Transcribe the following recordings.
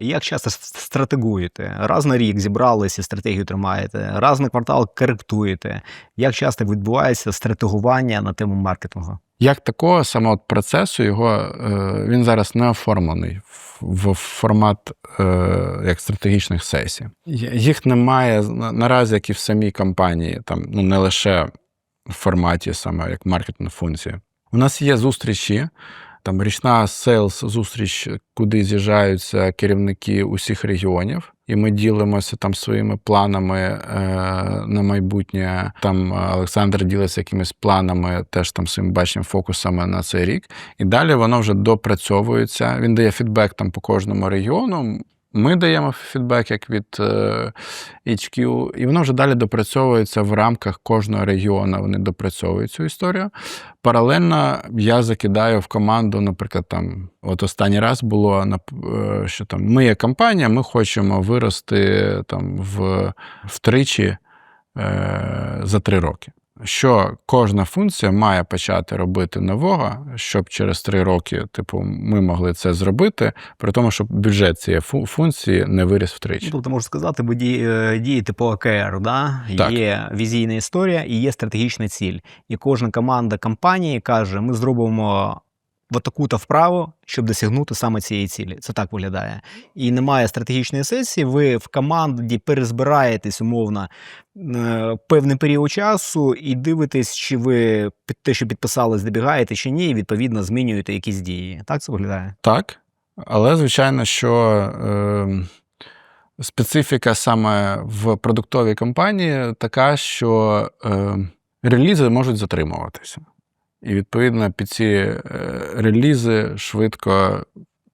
Як часто стратегуєте? Раз на рік зібралися, стратегію тримаєте, раз на квартал коректуєте. Як часто відбувається стратегування на тему маркетингу? Як такого самого процесу його е, він зараз не оформлений в, формат е, як стратегічних сесій. Їх немає наразі, як і в самій компанії, там ну не лише в форматі саме як маркетинг функції. У нас є зустрічі. Там річна селс зустріч, куди з'їжджаються керівники усіх регіонів, і ми ділимося там своїми планами е, на майбутнє. Там е, Олександр ділиться якимись планами, теж там своїм баченням, фокусами на цей рік. І далі воно вже допрацьовується. Він дає фідбек там по кожному регіону. Ми даємо фідбек як від е, HQ, і воно вже далі допрацьовується в рамках кожного регіону. Вони допрацьовують цю історію. Паралельно я закидаю в команду, наприклад, там, от останній раз було нап- е, що там ми є компанія, ми хочемо вирости там в втричі е, за три роки. Що кожна функція має почати робити нового, щоб через три роки, типу, ми могли це зробити, при тому, щоб бюджет цієї фу- функції не виріс втричі. Ну, Тобто, можна сказати, бо е, дієте по ОКР, да? Так. є візійна історія і є стратегічна ціль. І кожна команда компанії каже: ми зробимо в таку-то вправу, щоб досягнути саме цієї цілі. Це так виглядає. І немає стратегічної сесії. Ви в команді перезбираєтесь умовно е, певний період часу і дивитесь, чи ви під те, що підписали, здобігаєте чи ні, і відповідно змінюєте якісь дії. Так це виглядає? Так, але звичайно, що е, специфіка саме в продуктовій компанії така, що е, релізи можуть затримуватися. І відповідно під ці е, релізи швидко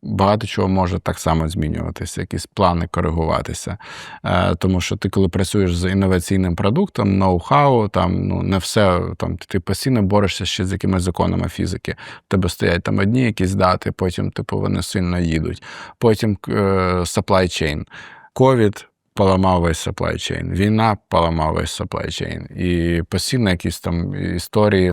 багато чого може так само змінюватися, якісь плани коригуватися. Е, тому що ти, коли працюєш з інноваційним продуктом, ноу-хау, там ну не все там ти постійно борешся ще з якимись законами фізики. В тебе стоять там одні якісь дати, потім типу вони сильно їдуть. Потім е, supply chain. Ковід поламав весь supply chain, війна поламав весь supply chain. І постійно якісь там історії